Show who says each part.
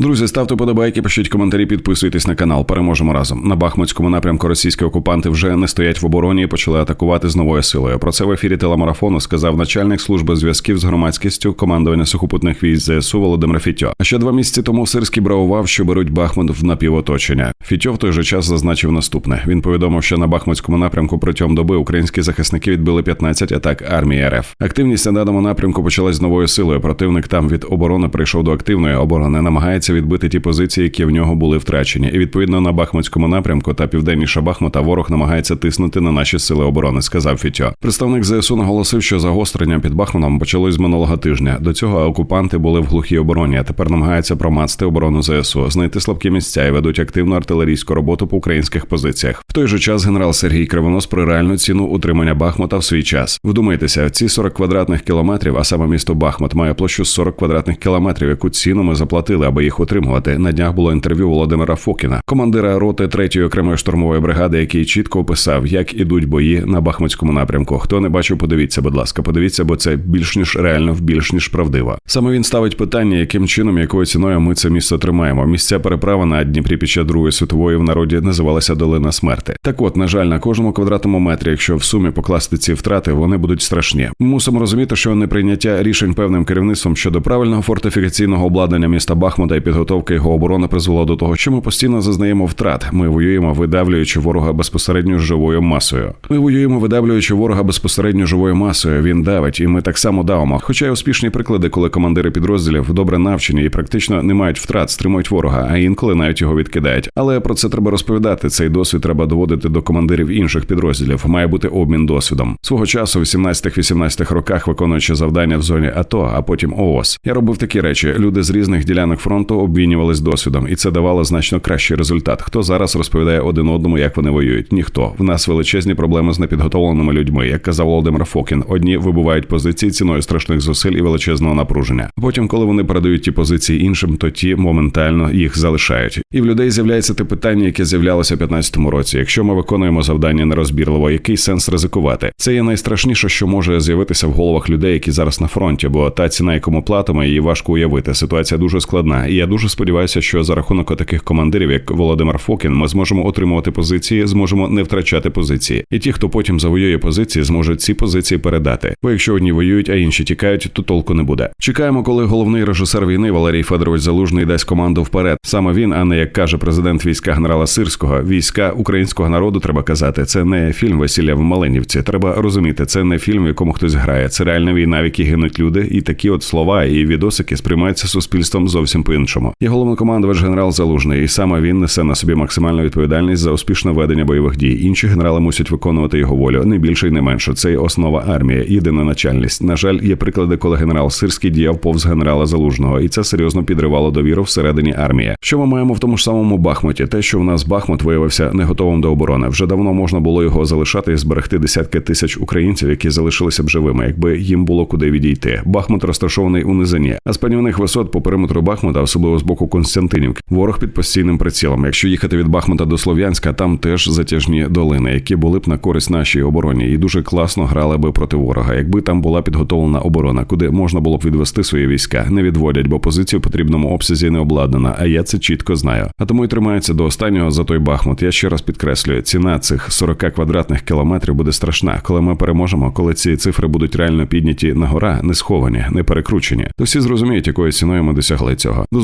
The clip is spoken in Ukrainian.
Speaker 1: Друзі, ставте подобайки, пишіть коментарі, підписуйтесь на канал. Переможемо разом. На Бахмутському напрямку російські окупанти вже не стоять в обороні і почали атакувати з новою силою. Про це в ефірі телемарафону сказав начальник служби зв'язків з громадськістю командування сухопутних військ ЗСУ Володимир Фітьо. А ще два місяці тому Сирський бравував, що беруть Бахмут в напівоточення. Фітьо в той же час зазначив наступне. Він повідомив, що на Бахмутському напрямку протягом доби українські захисники відбили 15 атак армії РФ. Активність на даному напрямку почалась з новою силою. Противник там від оборони прийшов до активної оборони, намагається відбити ті позиції, які в нього були втрачені. І відповідно на Бахмутському напрямку та південніше Бахмута ворог намагається тиснути на наші сили оборони. Сказав Фітьо. Представник ЗСУ наголосив, що загострення під Бахмутом почалось з минулого тижня. До цього окупанти були в глухій обороні, а тепер намагаються промацати оборону ЗСУ, знайти слабкі місця і ведуть активну артилерійську роботу по українських позиціях. В той же час генерал Сергій Кривонос про реальну ціну утримання Бахмута в свій час. Вдумайтеся, ці 40 квадратних кілометрів, а саме місто Бахмут має площу 40 квадратних кілометрів, яку ціну ми заплатили, аби їх утримувати. На днях було інтерв'ю Володимира Фокіна, командира роти 3-ї окремої штурмової бригади, який чітко описав, як ідуть бої на Бахмутському напрямку. Хто не бачив, подивіться, будь ласка, подивіться, бо це більш ніж реально, більш ніж правдиво. Саме він ставить питання, яким чином, якою ціною ми це місто тримаємо. Місця переправи на Дніпрі під час Другої світової в народі називалася Долина смерти. Так от, на жаль, на кожному квадратному метрі, якщо в сумі покласти ці втрати, вони будуть страшні. Мусимо розуміти, що неприйняття рішень певним керівництвом щодо правильного фортифікаційного обладнання міста Бахмута і підготовки його оборони призвело до того, що ми постійно зазнаємо втрат. Ми воюємо, видавлюючи ворога безпосередньо живою масою. Ми воюємо, видавлюючи ворога безпосередньо живою масою. Він давить, і ми так само давимо. Хоча є успішні приклади, коли командири підрозділів добре навчені і практично не мають втрат, стримують ворога, а інколи навіть його відкидають. Але про це треба розповідати. Цей досвід треба доводити до командирів інших підрозділів. Має бути обмін досвідом. Свого часу, в 17-18 роках, виконуючи завдання в зоні АТО, а потім ООС, я робив такі речі. Люди з різних ділянок фронту обмінювались досвідом, і це давало значно кращий результат. Хто зараз розповідає один одному, як вони воюють? Ніхто. В нас величезні проблеми з непідготовленими людьми, як казав Володимир Фокін. Одні вибувають позиції ціною страшних зусиль і величезного напруження. Потім, коли вони передають ті позиції іншим, то ті моментально їх залишають. І в людей з'являється те питання, яке з'являлося в 15-му році. Якщо ми виконуємо завдання нерозбірливо, який сенс ризикувати? Це є найстрашніше, що може з'явитися в головах людей, які зараз на фронті, бо та ціна, яку ми платимо, її важко уявити. Ситуація дуже складна, і я дуже сподіваюся, що за рахунок таких командирів, як Володимир Фокін, ми зможемо отримувати позиції, зможемо не втрачати позиції. І ті, хто потім завоює позиції, зможуть ці позиції передати. Бо якщо одні воюють, а інші тікають, то толку не буде. Чекаємо, коли головний режисер війни Валерій Федорович Залужний дасть команду вперед. Саме він, а не як каже президент війська генерала Сирського, війська українського народу треба казати. Це не фільм Весілля в Малинівці. Треба розуміти, це не фільм, в якому хтось грає. Це реальна війна, в якій гинуть люди, і такі от слова і відосики сприймаються суспільством зовсім по іншому. Є головнокомандувач генерал Залужний, і саме він несе на собі максимальну відповідальність за успішне ведення бойових дій. Інші генерали мусять виконувати його волю, не більше і не менше. Це й основа армії, єдина начальність. На жаль, є приклади, коли генерал Сирський діяв повз генерала Залужного, і це серйозно підривало довіру всередині армії. Що ми маємо в тому ж самому Бахмуті? Те, що в нас Бахмут виявився не готовим до оборони. Вже давно можна було його залишати і зберегти десятки тисяч українців, які залишилися б живими, якби їм було куди відійти. Бахмут розташований у низині, а з панівних висот по периметру Бахмута, особливо з боку Константинівки, ворог під постійним прицілом. Якщо їхати від Бахмута до Слов'янська, там теж затяжні долини, які були б на користь нашій обороні, і дуже класно грали би проти ворога, якби там була підготовлена оборона, куди можна було б відвести свої війська. Не відводять, бо позиція в потрібному обсязі не обладнана. А я це чітко знаю. А тому й тримаються до останнього за той Бахмут. Я ще раз підкреслюю, ціна цих 40 квадратних кілометрів буде страшна, коли ми переможемо, коли ці цифри будуть реально підняті на гора, не сховані, не перекручені. То всі зрозуміють, якою ціною ми досягли цього. До